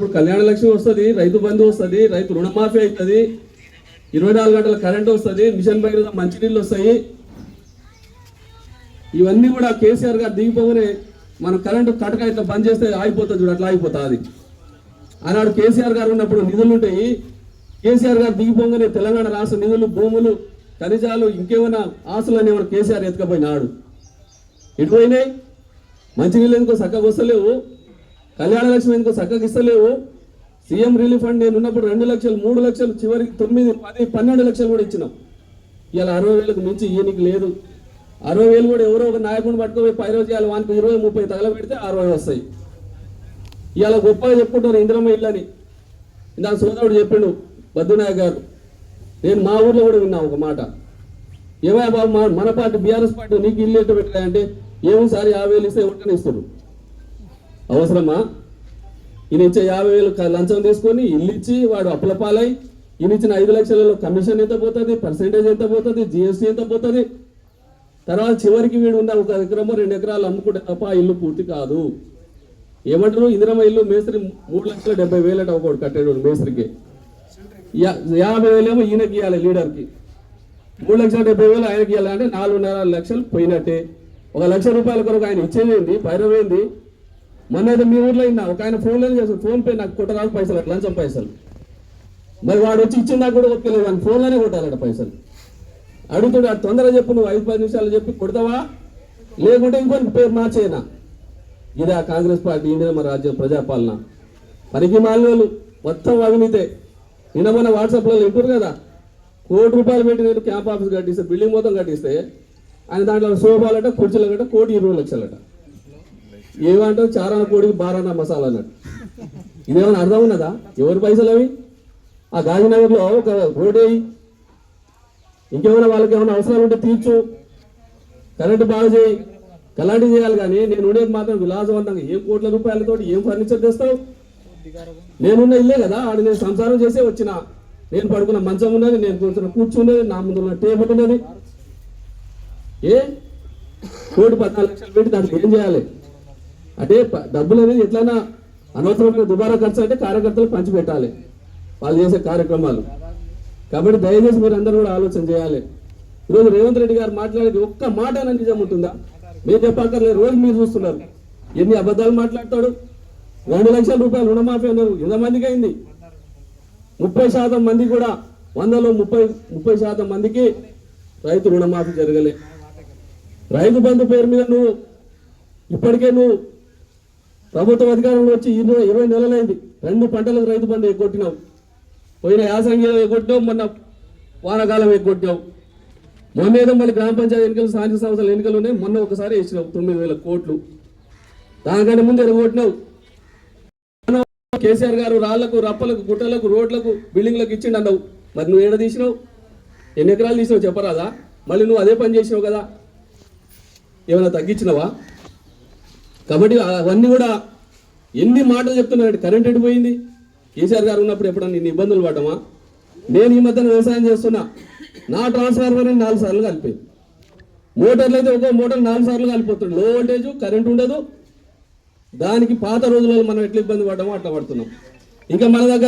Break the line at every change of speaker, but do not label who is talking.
ఇప్పుడు కళ్యాణ లక్ష్మి వస్తుంది రైతు బంధు వస్తుంది రైతు రుణమాఫీ అవుతుంది ఇరవై నాలుగు గంటల కరెంట్ వస్తుంది మిషన్ భగీరథ మంచినీళ్ళు వస్తాయి. ఇవన్నీ కూడా కేసీఆర్ గారు దిగిపోగానే మనం కరెంటు కటక ఇట్లా బంద్ చేస్తే ఆగిపోతుంది చూడు అట్లా ఆగిపోతుంది. అది ఆనాడు కేసీఆర్ గారు ఉన్నప్పుడు నిధులు ఉంటాయి. కేసీఆర్ గారు దిగిపోగానే తెలంగాణ రాష్ట్ర నిధులు భూములు ఖనిజాలు ఇంకేమైనా ఆస్తులు ఏమైనా కేసీఆర్ ఎత్తుకపోయినాడు. ఎటుపోయినాయి మంచినీళ్ళు ఎందుకో చక్కగా వస్తలేవు. కళ్యాణ లక్ష్మి ఎందుకో చక్కగా ఇస్తలేవు? సీఎం రిలీఫ్ ఫండ్ నేను ఉన్నప్పుడు రెండు లక్షలు మూడు లక్షలు చివరికి తొమ్మిది పది పన్నెండు లక్షలు కూడా ఇచ్చినాం. ఇలా అరవై వేలకు మించి ఈయనకి లేదు. అరవై వేలు కూడా ఎవరో ఒక నాయకుడిని పట్టుకుపోయి పై రోజు ఇవాళ వానికి ఇరవై ముప్పై తగలబెడితే అరవై వస్తాయి. ఇవాళ గొప్పగా చెప్పుకుంటారు ఇంద్రమ్మ ఇల్లని ఇందాక సోదరుడు చెప్పిండు బద్దునాయక్ గారు. నేను మా ఊర్లో కూడా విన్నా ఒక మాట. ఏమయ్య బాబు మన పార్టీ బీఆర్ఎస్ పార్టీ నీకు ఇల్లు ఎట్టు పెట్టాయంటే ఏమో సారి యాభై వేలు ఇస్తే ఒకటనే ఇస్తున్నాడు అవసరమా? ఈయన ఇచ్చే యాభై వేలు లంచం తీసుకొని ఇల్లు ఇచ్చి వాడు అప్పుల పాలై ఈయన ఇచ్చిన ఐదు లక్షలలో కమిషన్ ఎంత పోతుంది పర్సెంటేజ్ ఎంత పోతుంది జిఎస్టీ ఎంత పోతుంది? తర్వాత చివరికి వీడు ఉన్న ఒక ఎకరమో రెండు ఎకరాలు అమ్ముకుంటే తప్ప ఇల్లు పూర్తి కాదు. ఏమంటారు? ఇందిరమ్మ ఇల్లు మేస్త్రి మూడు లక్షల డెబ్బై వేలట ఒకటి కట్టేడు మేస్త్రికి. యాభై వేలేమో ఈయనకి ఇవ్వాలి లీడర్కి. మూడు లక్షల డెబ్బై వేలు ఆయనకి ఇవ్వాలి అంటే నాలుగున్నర లక్షలు పోయినట్టే. ఒక లక్ష రూపాయల కొరకు ఆయన ఇచ్చేదేంది పైరవేంది? మొన్న అయితే మీ ఊర్లో అయినా ఒక ఆయన ఫోన్లో చేస్తాడు ఫోన్ పే నాకు కొట్టరాదు పైసలు అట్లా లంచం పైసలు. మరి వాడు వచ్చి ఇచ్చిన నాకు కూడా ఒప్పుకోలేదు కానీ ఫోన్లోనే కొట్టాలట పైసలు. అడుగుతాడు అది తొందరగా చెప్పు నువ్వు ఐదు పది నిమిషాలు చెప్పి కొడతావా? లేకుంటే ఇంకొని పేరు మార్చేనా ఇదా కాంగ్రెస్ పార్టీ ఇండియా మన రాజ్యం ప్రజాపాలన. పనికి మాలిన మొత్తం అవినీతే. నిన్న మన వాట్సాప్లో వింటారు కదా? కోటి రూపాయలు పెట్టి నేను క్యాంప్ ఆఫీస్ కట్టిస్తే బిల్డింగ్ మొత్తం కట్టిస్తే ఆయన దాంట్లో శోభాలట కుర్చీలు కట్ట కోటి ఇరవై లక్షలట. ఏమంటావు? చారాన కోడికి బారాన మసాలా అన్నాడు ఇదేమైనా అర్థం ఉన్నదా? ఎవరి పైసలు అవి? ఆ గాంధీనగర్లో ఒక రోడ్ ఇంకేమైనా వాళ్ళకి ఏమైనా అవసరాలు ఉంటే తీర్చు. కరెంటు బాగా చేయి. అలాంటివి చేయాలి కానీ నేను ఉండేది మాత్రం విలాసవంతంగా ఏం కోట్ల రూపాయలతో ఏం ఫర్నిచర్ తెస్తావు? నేనున్న ఇల్లే కదా ఆడ నేను సంసారం చేసే వచ్చిన. నేను పడుకున్న మంచం ఉన్నది నేను కూర్చున్న కూర్చున్నది నా ముందు ఉన్న టేబుల్ ఉన్నది. ఏ? కోటి పద్నాలుగు లక్షలు పెట్టి దాంట్లో ఏం చేయాలి? అంటే డబ్బులు అనేది ఎట్లయినా అనవసరమైన దుబారా ఖర్చు అంటే కార్యకర్తలు పంచిపెట్టాలి. వాళ్ళు చేసే కార్యక్రమాలు. కాబట్టి దయచేసి మీరు అందరూ కూడా ఆలోచన చేయాలి. ఈరోజు రేవంత్ రెడ్డి గారు మాట్లాడేది ఒక్క మాట నిజం ఉంటుందా? మీరు చెప్పక్కర్లేదు రోజు మీరు చూస్తున్నారు. ఎన్ని అబద్ధాలు మాట్లాడతాడు? రెండు లక్షల రూపాయలు రుణమాఫీ అన్నారు. ఎంతమందికి అయింది? ముప్పై శాతం మంది కూడా వందలో ముప్పై ముప్పై శాతం మందికి రైతు రుణమాఫీ జరగలే. రైతు బంధు పేరు మీద నువ్వు ఇప్పటికే నువ్వు ప్రభుత్వ అధికారంలో వచ్చి ఇరవై ఇరవై నెలలైంది. రెండు పంటలకు రైతు బంధు ఎగ్గొట్టినావు పోయిన యాసంగిలో ఎగ్గొట్టినాం మొన్న వానాకాలం ఎగ్గొట్టినాం. మొన్న ఏదో మళ్ళీ గ్రామ పంచాయతీ ఎన్నికలు స్థానిక సంస్థల ఎన్నికలు ఉన్నాయి. మొన్న ఒకసారి ఇచ్చినావు తొమ్మిది వేల కోట్లు. దానికంటే ముందు ఎరగొట్టినావు కేసీఆర్ గారు రాళ్ళకు రప్పలకు గుట్టలకు రోడ్లకు బిల్డింగ్లకు ఇచ్చిండు అన్నావు మరి నువ్వు ఏడ తీసినావు? ఎన్ని ఎకరాలు తీసినావు చెప్పరాదా? మళ్ళీ నువ్వు అదే పని చేసినావు కదా. ఏమైనా తగ్గించినావా? కాబట్టి అవన్నీ కూడా ఎన్ని మాటలు చెప్తున్నాడు కరెంట్ ఎడిపోయింది కేసీఆర్ గారు ఉన్నప్పుడు ఎప్పుడన్నా ఇన్ని ఇబ్బందులు పడమా నేను ఈ మధ్యన వ్యవసాయం చేస్తున్నా. నా ట్రాన్స్ఫార్మర్ నాలుగు సార్లు కలిపేది మోటార్లు అయితే ఒక్కో మోటార్ నాలుగు సార్లు కలిపోతుంది లో వోల్టేజ్ కరెంట్ ఉండదు. దానికి పాత రోజులలో మనం ఎట్లా ఇబ్బంది పడ్డామో అట్లా పడుతున్నాం. ఇంకా మన దగ్గర